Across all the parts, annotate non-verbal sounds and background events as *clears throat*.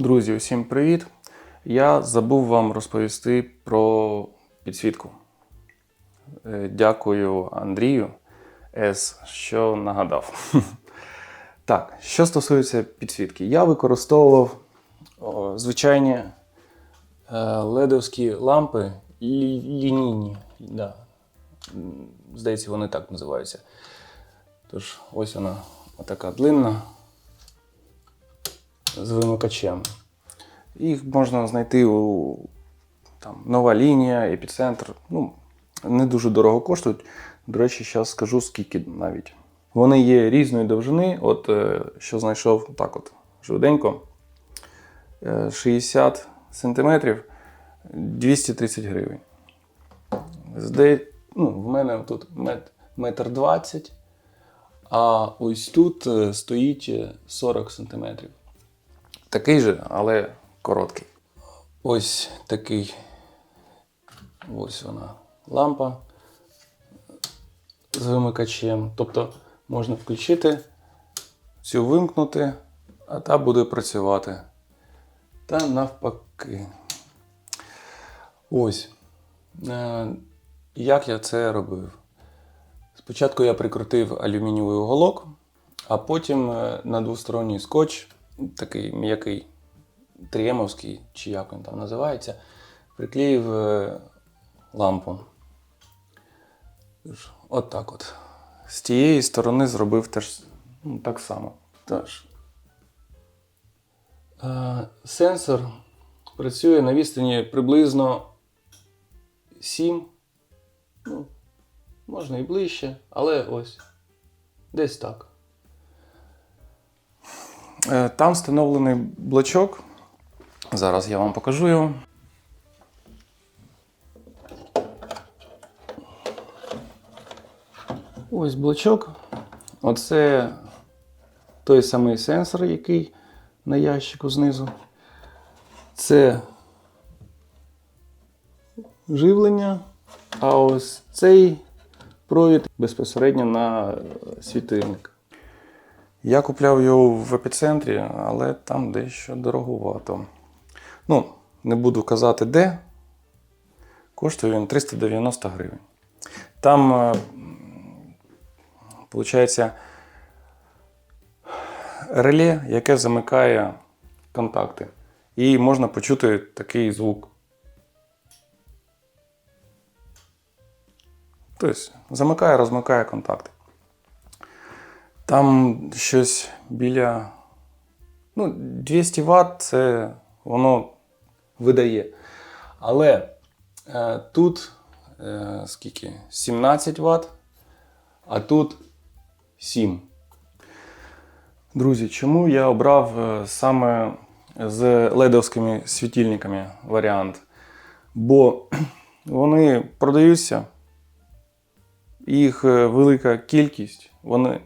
Друзі, усім привіт! Я забув вам розповісти про підсвітку. Е, Дякую Андрію С, що нагадав. *laughs* Так, що стосується підсвітки, я використовував звичайні е, ледовські лампи лі- лінійні. Да. Здається, вони так називаються. Тож, ось вона така длинна з вимикачем. Їх можна знайти у там, нова лінія, епіцентр. Ну, не дуже дорого коштують. До речі, зараз скажу скільки навіть. Вони є різної довжини. От е, що знайшов так от швиденько. Е, 60 см 230 гривень. Зде... Ну, в мене тут мет... метр 20, а ось тут е, стоїть е, 40 см. Такий же, але короткий. Ось такий. Ось вона лампа з вимикачем. Тобто можна включити, цю вимкнути, а та буде працювати. Та навпаки. Ось. Е, Як я це робив? Спочатку я прикрутив алюмінієвий уголок, а потім е, на двосторонній скотч, такий м'який, тріємовський, чи як він там називається, приклеїв е, лампу. От так от. З тієї сторони зробив теж ну, так само. Тож. Е, Сенсор працює на відстані приблизно 7, ну, можна і ближче, але ось десь так. Е, Там встановлений блочок. Зараз я вам покажу його. Ось блочок. Оце той самий сенсор, який на ящику знизу. Це живлення, а ось цей провід безпосередньо на світильник. Я купляв його в епіцентрі, але там дещо дороговато. Ну, не буду казати де. Коштує він 390 гривень. Там, виходить, реле, яке замикає контакти. І можна почути такий звук. Тобто замикає, розмикає контакти. Там щось біля ну, 200 Вт це воно видає. Але е, тут е, скільки? 17 Вт, а тут 7. Друзі, чому я обрав е, саме з ледовськими світильниками варіант? Бо *clears throat* вони продаються, їх е, велика кількість, вони,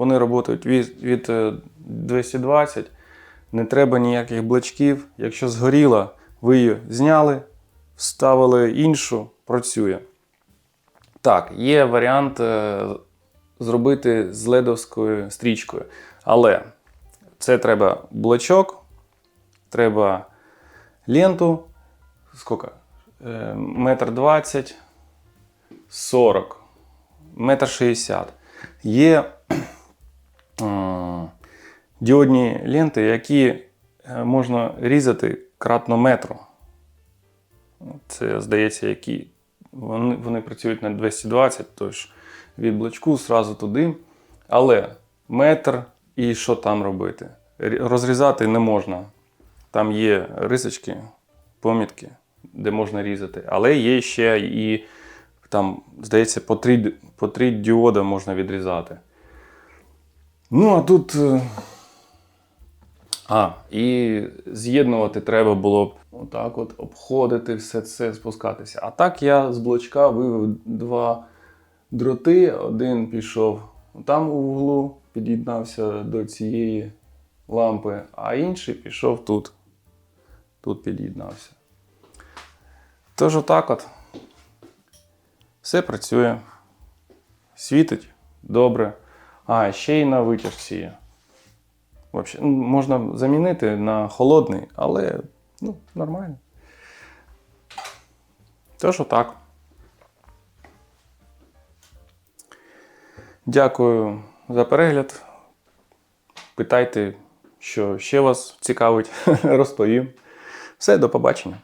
вони працюють від, від е, 220, не треба ніяких блочків. Якщо згоріла, ви її зняли, вставили іншу, працює. Так, є варіант е, зробити з ледовською стрічкою. Але це треба блочок, треба ленту. Скільки? Е, Метр двадцять, 40, метр шістдесят. Є діодні ленти, які е, можна різати кратно метру. Це, здається, які вони, вони працюють на 220, тож від блочку зразу туди. Але метр і що там робити? Розрізати не можна. Там є рисочки, помітки, де можна різати. Але є ще і там, здається, по три, по три діода можна відрізати. Ну, а тут. е, А, і з'єднувати треба було б отак от обходити все це, спускатися. А так я з блочка вивів два дроти. Один пішов там у вуглу, під'єднався до цієї лампи, а інший пішов тут. Тут під'єднався. Тож отак от. Все працює. Світить добре. А, ще й на витяжці. Вообще, можна замінити на холодний, але ну, нормально. Тож отак. Дякую за перегляд. Питайте, що ще вас цікавить, *laughs* розповім. Все, до побачення.